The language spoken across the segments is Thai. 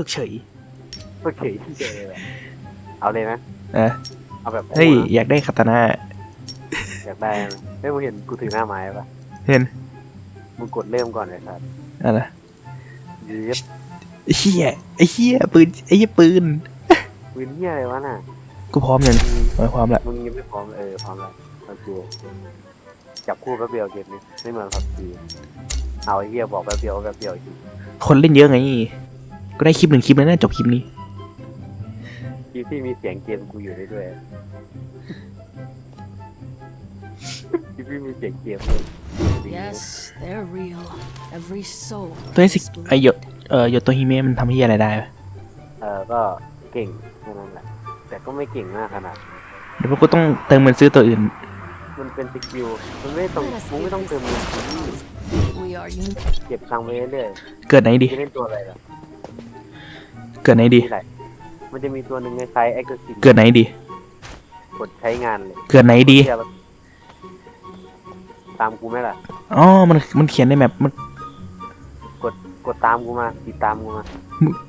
พิกเฉยโอเคที่เจอเลยเอาเลยนะเออเอาแบบเฮ้ยอยากได้คาตานะอยากได้ไหมเฮ้ยมึงเห็นกูถือหน้าไม้ปะเห็นมึงกดเริ่มก่อนเลยครับอะไรยืดไอ้เหี้ยไอ้เหี้ยปืนไอ้เหี้ยปืนปืนเหียอะไรวะน่ะกูพร้อมยังไม่พร้อมละมึงยังไม่พร้อมเออพร้อมแล้วโอเคจับคู่แป๊บเดียวเกมนี้ไม่เหมือนพับจีเอาไอ้เหี้ยบอกแป๊บเดียวแป๊บเดียวอีกคนเล่นเยอะไง ก็ได้คลิปหนึ่งคลิปแล้วนะจบคลิปนี้ทีที่มีเสียงเกมกูอยู่ได้ด้วยทีที่มีเสียงเกมด้วย Yes, they're real. Every soul. ตัวนี้สิ is ไอหยด bleeded. เอ่อหยดตัวฮิเมะมันทำเหี้ยอะไรได้วะเออก็เก่งแค่นั้นแหละแต่ก็ไม่เก่งมากขนาด เดี๋ยวพวกกูต้องเติมเงินซื้อตัวอื่น มันเป็นสกิลมันไม่ต้องมึงไม่ต้องเติมเงินซื้อ We are unique. เก็บตังค์ไว้เรื่อยเกิดไหนดีๆจะเล่นตัวอะไรล่ะ เกิดไหนดีมีหลายมันจะมีตัวหนึ่งในไซส์ Aggressive เกิดไหนดี กดใช้งานเลยเกิดไหนดีเหี้ยแล้วตามกูไหมล่ะ อ๋อ มัน มันเขียนในแมปมันกดตามกูมา ติดตามกูมา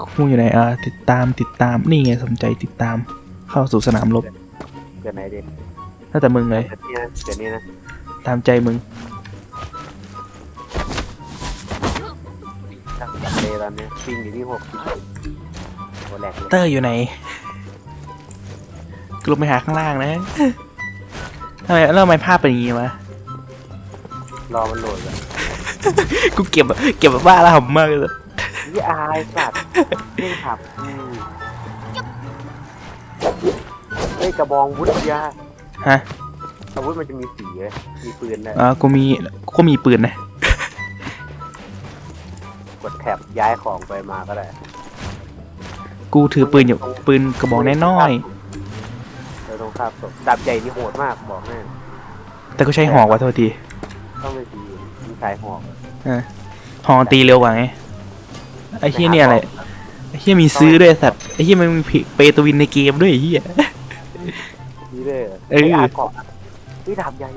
กูอยู่ไหนอ่าติดตาม ติดตาม นี่ไงสนใจติดตาม เข้าสู่สนามรบ เกิดไหนดีแล้วแต่มึงเลย เกิดนี่นะเกิดนี่นะ ตามใจมึงตั้งแต่เลยตอนเนี้ยปิงอยู่ที่หก โหแหลกเลยเตอร์อยู่ไหนกูลงไปหาข้างล่างนะทำไมแล้วทำไมภาพเป็นอย่างงี้วะ รอมันโหลดเลยกูเก็บแบบเก็บแบบบ้าแล้วหำมากเลย ยี่อายสัตว์เล่นขับอืมเฮ้ยกระบองวุฒิยาฮะ อาวุธมันจะมีสีเลยมีปืนด้วยอ่ากูมีกูมีปืนนะกดแท็บย้ายของไปมาก็ได้ กูถือปืนอยู่ปืนกระบอกน้อยเดี๋ยวตรงข้ามศพดาบใหญ่นี่โหดมากบอกแน่ๆแต่กูใช้หอกว่ะโทษทีต้องเป็นสีมีสายหอกหอกตีเร็วกว่าไงไอ้เฮียเนี่ยอะไรไอ้เฮียมีซื้อด้วยไอ้สัตว์ไอ้เฮียมันมีเปตวินในเกมด้วยไอ้เฮียนี่เลยเออ ไอาเกาะนี่ดาบใหญ่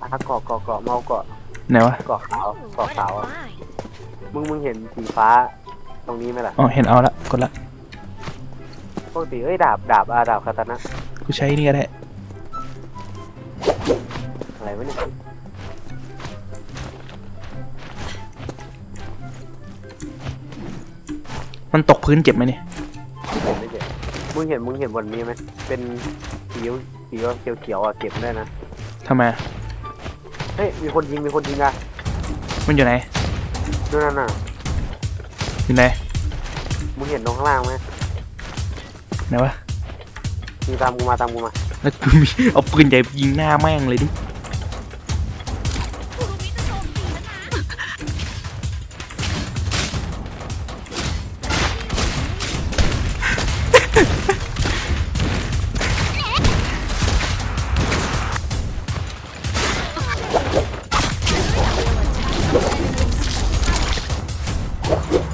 อาเกาะเกาะเกาะเมาเกาะไหนวะเกาะขาวเกาะขาวอะมึงมึงเห็นสีฟ้า ตรงนี้ไหมล่ะอ๋อเห็นเอาละกดละ ปกติเอ้ยดาบดาบอาดาบคาตานะกูใช้นี่ก็ได้อะไรวะเนี่ยมันตกพื้นเจ็บไหมเนี่ยเห็นไม่เจ็บมึงเห็นมึงเห็นบนนี้ไหมเป็นสีสีเขียวเขียวๆอะเก็บได้นะทำไมเฮ้ยมีคนยิงมีคนยิงอะมันอยู่ไหนนู่นนั่นน่ะอยู่ไหนมึงเห็นตรงข้างล่างไหม ไหนวะมีตามกูมาตามกูมาแล้วกูมีเอาปืนใหญ่ยิงหน้าแม่งเลยดิ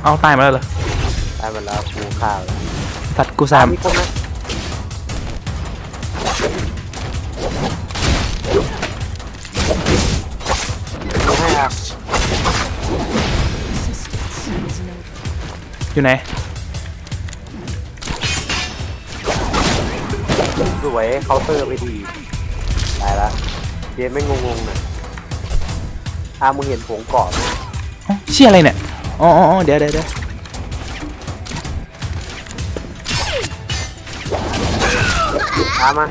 เอาตายมาแล้วเหรอได้มาแล้วกูข้าวแล้ว สัตว์กูสามมีคนไหมกูให้อะ Assistance is needed. อยู่ไหนสวยเคาน์เตอร์ไปดีตายละเกมไม่งงๆหน่อยอะมึงเห็นผงเกาะไหมอ๋อเชี่ยอะไรเนี่ยอ๋ออ๋ออ๋อเดี๋ยวเดี๋ยวเดี๋ยว ตามมา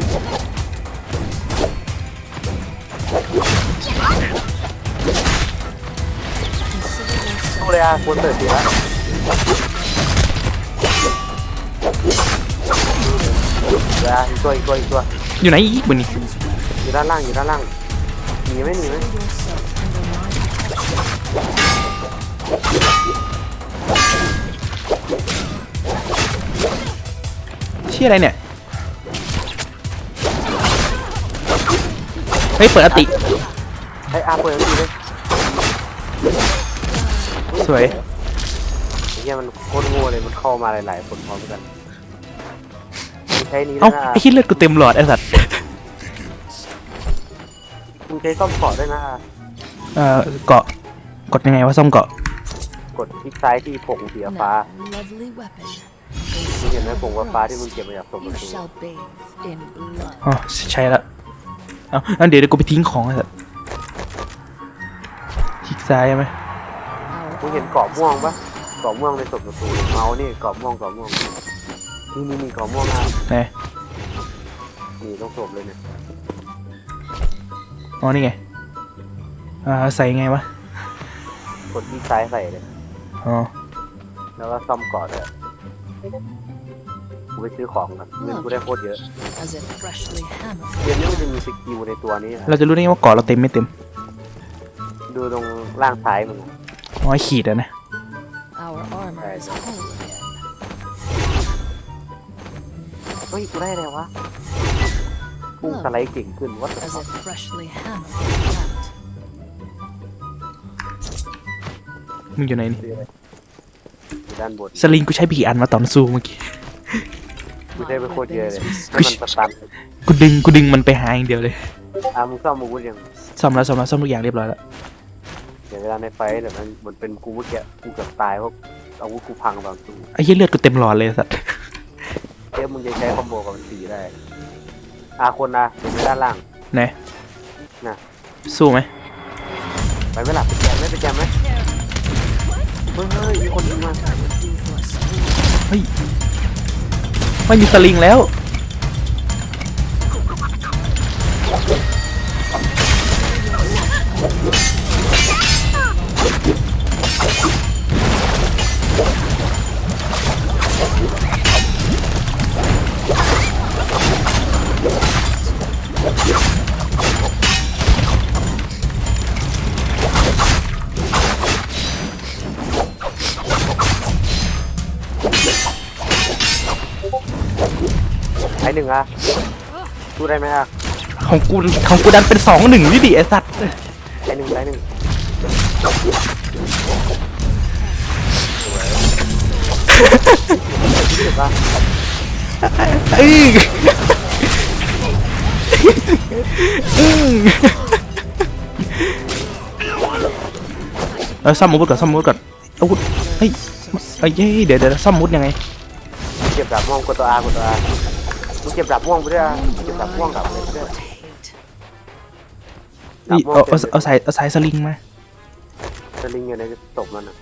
สู้เลยอะควรเปิดดีแล้วเดี๋ยวอะอีกตัวอีกตัวอีกตัวอยู่ไหนอีกบนนี้อยู่ด้านล่างอยู่ด้านล่างหนีไหมหนีไหม Put yourself under my เชี่ยอะไรเนี่ย เฮ้ยเปิดอติ ไอ้อาเปิดทันทีเลยสวย ไอ้เหี้ยมันโคตรโง่เลยมันเข้ามาหลายๆคนพร้อมกันมึงใช้นี้เอ้าด้วยนะไอ้ขี้เลือดกูเต็มหลอดไอ้สัตว์มึงใช้ซ่อมเกาะด้วยนะเอ่อเกาะกดยังไงว่าซ่อมเกาะกกดคลิกซ้ายที่ผงสีฟ้า Now, lovely weapon. มึงเห็นไหมผงฟ้าที่มึงเก็บมาจากศพมัน You shall bathe in blood. อ๋อใช่ละ เอาอันเดี๋ยวเดี๋ยวกูไปทิ้งของไอ้สัสคลิกซ้ายใช่ไหมมึงเห็นเกาะม่วงปะเกาะม่วงในศพประตูเมาส์นี่เกาะม่วงเกาะม่วงนี่นี่นี่เกาะม่วงอะไหนนี่ต้องศพเลยเนี่ยอ๋อนี่ไงอ่าใส่ไงวะกดที่ซ้ายใส่เลย อ๋อแล้วก็ซ่อมเกาะด้วย กูไปซื้อของกันเงินกูได้โคตรเยอะ As if freshly hammered. เกมนี้มันจะมีสกิลในตัวนี้นะเราจะรู้ได้ไงว่าเกาะเราเต็มไม่เต็มดูตรงล่างซ้ายมึงอะ อ๋อไอ้ขีดอะนะ Our armor is whole again. เฮ้ยกูได้อะไรวะพุ่งสไลด์เก่งขึ้นวัด As if freshly hammered with flat. มึงอยู่ไหนนี่อยู่ด้านบน สลิงกูใช้ไปกี่อันมาตอนสู้เมื่อกี้ กูได้ไปโคตรเยอะเลย weapons ให้มันสตันกูดึงกูดึงมันไปหาอย่างเดียวเลยอะมึงซ่อมอาวุธยังซ่อมแล้วซ่อมแล้วซ่อมทุกอย่างเรียบร้อยแล้วเดี๋ยวเวลาในไฟท์เดี๋ยวมันมันเป็นกูเมื่อกี้กูเกือบตายเพราะอาวุธกูพังตอนสู้ไอ้เหี้ยเลือดกูเต็มหลอดเลยไอ้สัสเอ๊ะมึงจะใช้คอมโบกับมันสีได้อาคนนะเห็นไหมด้านล่าง ไหนน่ะ สู้ไหมไปไหมล่ะไปแจมไหมไปแจมไหมเฮ้ยเฮ้ยมีคนยิงมา ruthless. เฮ้ย ไม่มีสลิงแล้ว นึ่งอะสู้ได้ไหมอะของกูของกูดันเป็นสองหนึ่งนี่ดิไอ้สัตว์ไอ้หนึ่งไอ้หนึ่งรู้สึกว่าเอ้ยอืมเออซ่อมอาวุธก่อนซ่อมอาวุธก่อนอาวุธเฮ้ยเอ้ยเฮ้ยเดี๋ยวเดี๋ยวซ่อมอาวุธยังไง เก็บดาบม่วงกดตัวอากดตัวอามึง เก็บดาบม่วงไปด้วยอะเก็บดาบม่วงกลับไปด้วย Hate. นี่เอาเอาเอาสายเอาสายสลิงมาสลิงอยู่ในศพมันอะ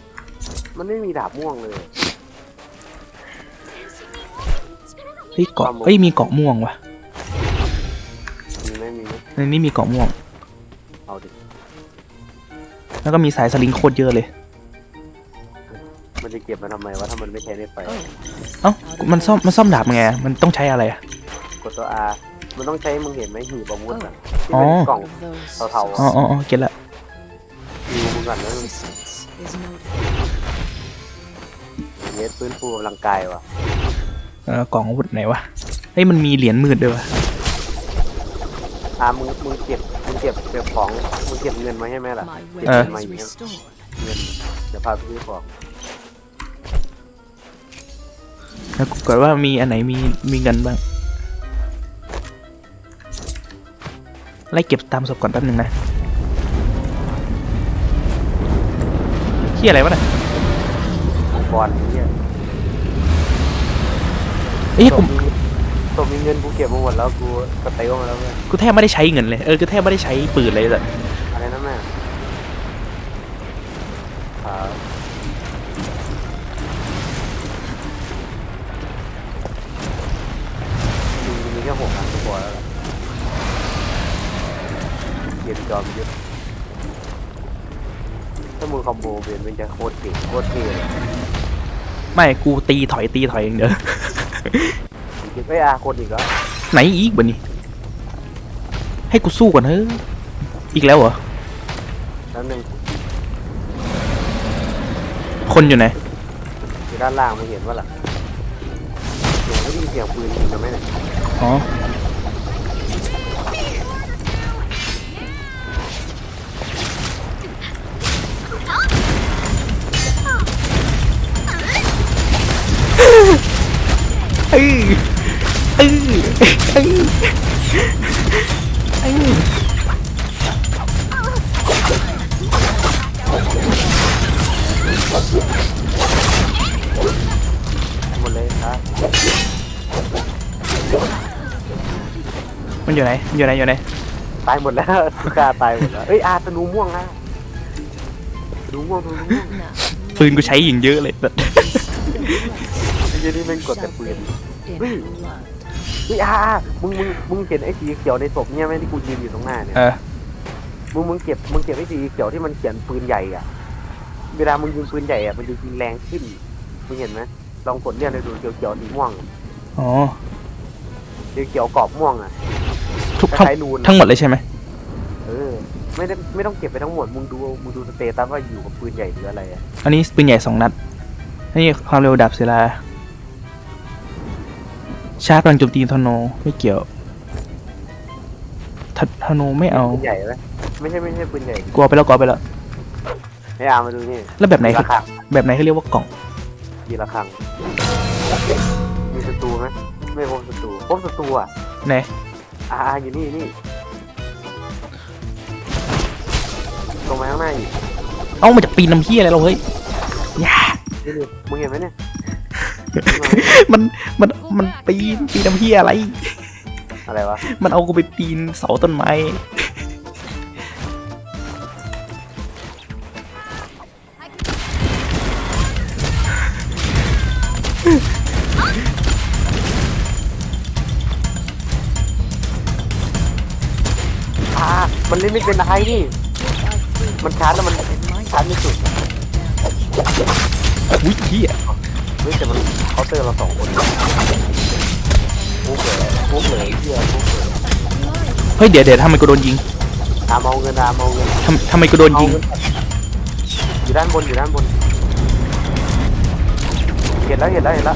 มันไม่มีดาบม่วงเลยเฮ้ยเกาะเฮ้ยมีเกาะม่วงว่ะมีไหมมีไหมในนี้มีเกาะม่วง เอาดิแล้วก็มีสายสลิงโคตรเยอะเลย มันจะเก็บมาทำไมวะถ้ามันไม่ใช้ในไฟ Oh, เอ้า มันซ่อมมันซ่อมดาบไงอะมันต้องใช้อะไรอะก ดตัวอามันต้องใช้มึงเห็นไหมหีบอาวุธอะที่อ๋อเป็นกล่อง one of those เทาๆอ๋ออะอ๋ออ๋อเก็ตละดูมึงก่อนแล้ว distance is noted. เนสฟื้นฟูกำลังกายว่ะเออกล่องอาวุธไหนวะเฮ้ยมันมีเหรียญมืดด้วยวะอ่ามึงมึงเก็บมึงเก็บเก็บของมึงเก็บเงินมาให้ไหมล่ะ My เก็บ weapon เงินมา is อีกนะ restored. เงินเดี๋ยวพาไปซื้อของแล้วกูกดว่ามีอันไหนมีมีเงินบ้าง ไล่เก็บตามศพก่อนแป๊บนึงนะเฮียอะไรวะเนี่ยบอลเนี่ยเอ้ยตกูบมีตบมีเงินกูเก็บมาหมดแล้วกูกระเตลมาแล้วเพื่อนกูแทบไม่ได้ใช้เงินเลย เออ กูแทบไม่ได้ใช้ปืนเลยแต่ คอมโบเบนมันจะโคตรเก่งโคตรเท่เลยไม่กูตีถอยตีถอยอย่างเดียวคิดไม่อาคนอีกแล้วไหนอีกบะนี่ให้กูสู้ก่อนเฮ้ยอีกแล้วเหรอ แล้วหนึ่งคนอยู่ไหน อยู่ด้านล่างไม่เห็นว่าล่ะเสียงไม่ได้ยินเสียงปืนยิงกันไหมเนี่ยอ๋อ เอ้ยเอ้ยเอ้ยเอ้ยหมดเลยครับมันอยู่ไหนมันอยู่ไหนอยู่ไหนตายหมดแล้วทุกาตายหมดแล้วเอ้ยอาธนูม่วงนะธนูม่วงธนูม่วง ปืนกูใช้ยิงเยอะเลยแบบ ไอ้เหี้ยนี่แม่งกดแต่ปืน in Wait. blood. เฮ้ยอาอามึงมึงมึงเห็นไอ้สีเขียวในศพเนี่ยไหมที่กูยืนอยู่ตรงหน้าเนี่ยเออมึงมึงเก็บมึงเก็บไอ้สีเขียวที่มันเขียนปืนใหญ่อะ เวลามึงยิงปืนใหญ่อะมันจะยิงแรงขึ้นมึงเห็นไหมลองกดเลื่อนไปดูเขียวเขียวๆสีม่วงอ๋อเขียวเขียวๆกรอบม่วงอะทุกคทั้งล้ายๆนูนทั้งหมดเลยใช่ไหมเออ ไม่ได้ไม่ต้องเก็บไปทั้งหมดมึงดูมึงดูสเตตัสว่าอยู่กับปืนใหญ่หรืออะไรอะอันนี้ปืนใหญ่สองนัดอั นนี้ความเร็วดับศิลาชาร์จพลังโจมตีทอร์โนไม่เกี่ยวททอร์โนไม่เอาปืนใหญ่ไหมไม่ใช่ไม่ใช่ปืนใหญ่กลัวไปแล้วกลัวไปแล้วให้อามาดูนี่แล้วแบบไหนคือระฆังแบบไหนเขาเรียกว่ากล่องยีระฆังมีศัตรูไหมไม่พบศัตรูพบศัตรูอะไหนอ่าอยู่นี่นี่ตรงมาข้างหน้าอีกเอ้ามาจากปีนน้ำเฮียอะไรเราเฮ้ยอย่า นี่ดิมึงเห็นไหมเนี่ยมันมันมันปีนปีนน้ำเฮียอะไร อะไรวะมันเอากูไปปีนเสาต้นไม้อ่ามันเล่นไม่เป็นไฮนี่ มันชาร์จแล้วมันชาร์จไม่สุด อุ้ยเฮียเฮ้ยแต่มันเคาน์เตอร์เราสองคนปุ๊บเลยปุ๊บเลยเฮียปุ๊บเลยเฮ้ยเดี๋ยวเดี๋ยวทำไมกูโดนยิงอามเอาเงินอามเอาเงินทำทำไมกูโดนเอายิง เงินอยู่ด้านบนอยู่ด้านบนเห็นแล้วเห็นแล้วเห็นแล้ว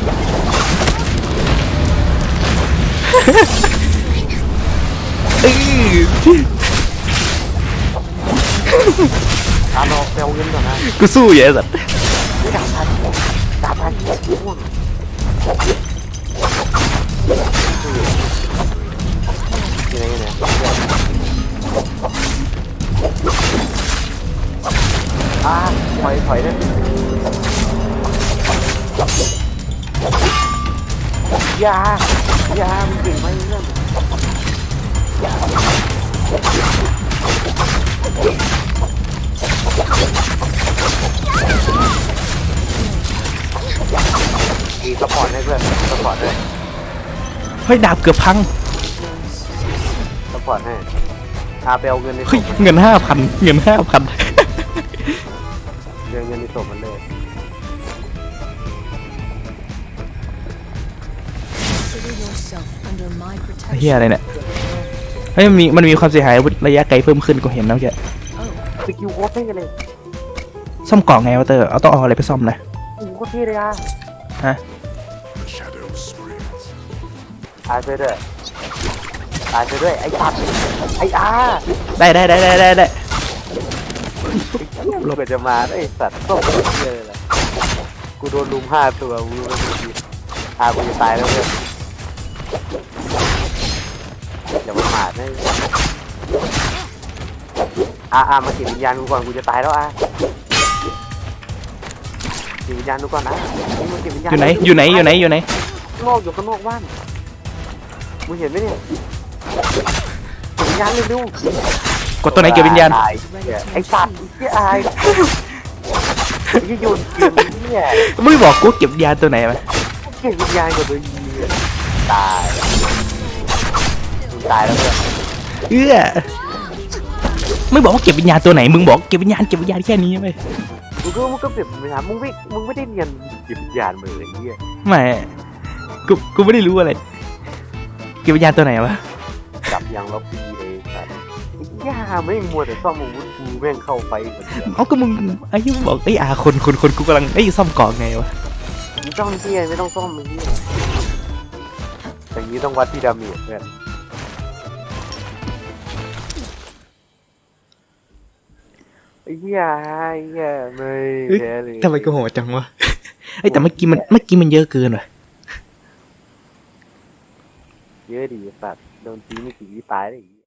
เอ้ยอามเอาไปเอาเงินก่อนนะกูสู้อยู่ไอ้สัตว์ นี่ดาบพันดาบพันม่วงอยู่ไหนอยู่ไหนอ่าถอยถอยเลยอยาอยามึงเก่งไหมเพื่อน ดีสปอร์ตให้เพื่อนสปอร์ตให้เฮ้ยดาบเกือบพังสปอร์ตให้อาไปเอาเงินในศเฮ้ยพเงินห้าพันเงินห้าพัน เงินเงินในศพมันเลย Consider yourself under my เฮีย protection. อะไรเนี่ยเฮ้ยมันมีมันมีความเสียหายระยะไกลเพิ่มขึ้นกูเห็นแล้วแก Oh, สกิลโคตรเท่เลยซ่อมกล่องไงวะเตอร์เอาต้องเอาอะไรไปซ่อมนะโอ้โหโคตรเท่เลยอะฮะอาช่วยด้วยอาช่วยด้วยไอ้สัตว์ไอ้อาได้ได้ได้ได้ได้ได้เราก็จะมาไอ้สัตว์ต้องเยอะเลยกูโดนลุมห้าตัวกูไม่รู้ดีอากูจะตายแล้วเพื่อนอย่ามาหมาดนะอาอามาเก็บวิญญาณกูก่อนกูจะตายแล้วอา เก็บวิญญาณกูก่อนนะนี่มาเก็บวิญญาณอยู่ไหน อยู่ไหน อยู่ไหน อยู่ไหน ข้างนอกอยู่ข้างนอกบ้านมึงเห็นไหมเนี่ยเก็บวิญญาณเร็วๆกดตัวไหนเก็บวิญญาณตายเนี่ยไอ้สัตว์ไอ้อายไอ้โยนเกมเนี่ยไม่บอกกูเก็บวิญญาณตัวไหนมาเก็บวิญญาณกับตัวยียตายมึงตายแล้วเพื่อนเอื้อไม่บอกว่าเก็บวิญญาณตัวไหน มึงบอกเก็บวิญญาณเก็บวิญญาณแค่นี้ไหมมึ งก็มึงก็เปรียบวิญญาณมึงไม่มึงไม่ได้เรียนเก็บวิญญาณมือไอ้เหี้ยไม่กูกูไม่ได้รู้อะไรเก็บวิญญาณตัวไหนวะจับยางล็อบบี้เลยสัตว์ไอ้ย่าไม่งมัวแต่ซ่อมอาวุธกูแม่งเข้าไฟคนเดียวเอาก็มึงไอ้ยี่บอกไอ้ยอาคนคนคนกูกำลังไอ้ยซ่อมกล่องไงวะมึงซ่อมเหี้ยไม่ต้องซ่อมไอ้เหี้ยอย่างนี้ต้องวัดที่ดาเมจเพื่อน เหี้ยไอ้เหี้ยไม่แพ้เลยทำไมกูโหดจังวะไอ้ยแต่เมื่อกี้มันเมื่อกี้มันเยอะเกินว่ะเยอะดีสัตว์โดนตีไม่กี่ทีตายเลยไอ้เหี้ย